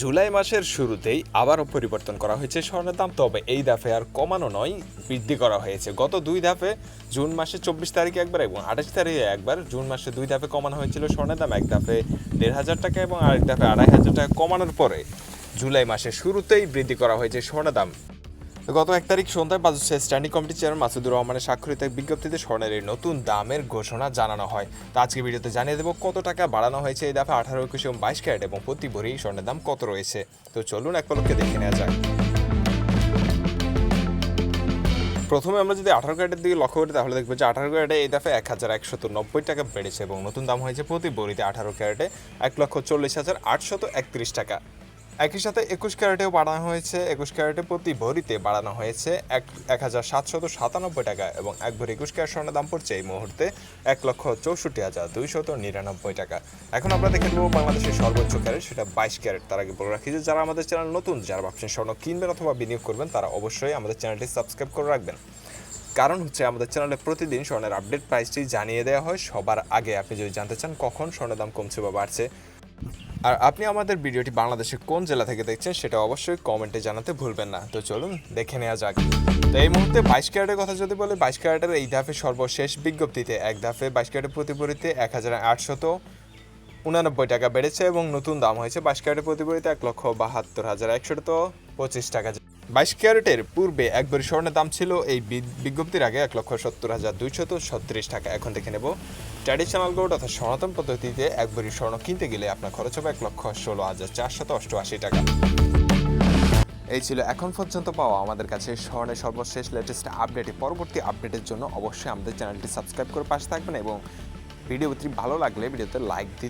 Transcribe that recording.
জুলাই মাসের শুরুতেই আবারও পরিবর্তন করা হয়েছে স্বর্ণের দাম। তবে এই দাফে আর কমানো নয়, বৃদ্ধি করা হয়েছে। গত দুই ধাপে জুন মাসে চব্বিশ তারিখে একবার এবং আঠাশ তারিখে একবার জুন মাসে দুই ধাপে কমানো হয়েছিল স্বর্ণের দাম। এক ধাপে দেড় হাজার টাকা এবং আরেক ধাপে আড়াই হাজার টাকা কমানোর পরে জুলাই মাসের শুরুতেই বৃদ্ধি করা হয়েছে স্বর্ণের দাম। গত এক তারিখ সন্ধ্যায় budget standing committee chairman Masudur রহমানের স্বাক্ষরিত এক বিজ্ঞপ্তিতে স্বর্ণের এই নতুন দামের ঘোষণা জানানো হয়। তো আজকে ভিডিওতে জানিয়ে দেবো কত টাকা বাড়ানো হয়েছে এই দাফে আঠারো, একুশ এবং বাইশ ক্যারেট এবং প্রতি ভরি স্বর্ণের দাম কত রয়েছে। তো চলুন এক পলকে দেখে নেওয়া যাক। প্রথমে আমরা যদি আঠারো ক্যারেটের দিকে লক্ষ্য করি, তাহলে দেখব যে আঠারো ক্যারেটে এই দাফে এক হাজার একশত নব্বই টাকা বেড়েছে এবং নতুন দাম হয়েছে প্রতি বড়িতে আঠারো ক্যারেটে এক লক্ষ চল্লিশ হাজার আটশত একত্রিশ টাকা। একই সাথে একুশ ক্যারেটেও বাড়ানো হয়েছে। একুশ ক্যারেটে প্রতি ভরিতে বাড়ানো হয়েছে এক এক হাজার সাতশত সাতানব্বই টাকা এবং এক ভরি একুশ ক্যারেট স্বর্ণের দাম পড়ছে এই মুহূর্তে এক লক্ষ চৌষট্টি হাজার দুইশত নিরানব্বই টাকা। এখন আমরা দেখে নেব বাংলাদেশের সর্বোচ্চ ক্যারেট, সেটা বাইশ ক্যারেট। তার আগে বলে রাখি যে, যারা আমাদের চ্যানেল নতুন, যারা ভাবছেন স্বর্ণ কিনবেন অথবা বিনিয়োগ করবেন, তারা অবশ্যই আমাদের চ্যানেলটি সাবস্ক্রাইব করে রাখবেন। কারণ হচ্ছে আমাদের চ্যানেলে প্রতিদিন স্বর্ণের আপডেট প্রাইসটি জানিয়ে দেওয়া হয়। সবার আগে আপনি যদি জানতে চান কখন স্বর্ণের দাম কমছে বা বাড়ছে আর আপনি আমাদের ভিডিওটি বাংলাদেশের কোন জেলা থেকে দেখছেন সেটা অবশ্যই কমেন্টে জানাতে ভুলবেন না। তো চলুন দেখে নেওয়া যাক। তো এই মুহূর্তে বাইশ ক্যারেটের কথা যদি বলে, বাইশ ক্যারেটের এই ধাপে সর্বশেষ বিজ্ঞপ্তিতে এক ধাপে বাইশ ক্যারেটের প্রতিপরিতে এক হাজার আটশত উনানব্বই টাকা বেড়েছে এবং নতুন দাম হয়েছে বাইশ ক্যারেটের প্রতিপরিতে এক লক্ষ বাহাত্তর হাজার একশত পঁচিশ টাকা। বাইশ ক্যারেটের পূর্বে একবার স্বর্ণের দাম ছিল এই বিজ্ঞপ্তির আগে এক লক্ষ সত্তর হাজার দুইশত ছত্রিশ টাকা। এখন দেখে নেব। ট্র্যাডিশনাল গোল্ড অর্থাৎ সনাতন পদ্ধতিতে একবারই স্বর্ণ কিনতে গেলে আপনার খরচ হবে এক লক্ষ ষোলো হাজার চারশত অষ্টআশি টাকা। এই ছিল এখন পর্যন্ত পাওয়া আমাদের কাছে স্বর্ণের সর্বশেষ লেটেস্ট আপডেট পরবর্তী আপডেটের জন্য অবশ্যই আমাদের চ্যানেলটি সাবস্ক্রাইব করে পাশে থাকবেন এবং ভিডিওটি ভালো লাগলে ভিডিওতে লাইক দিতে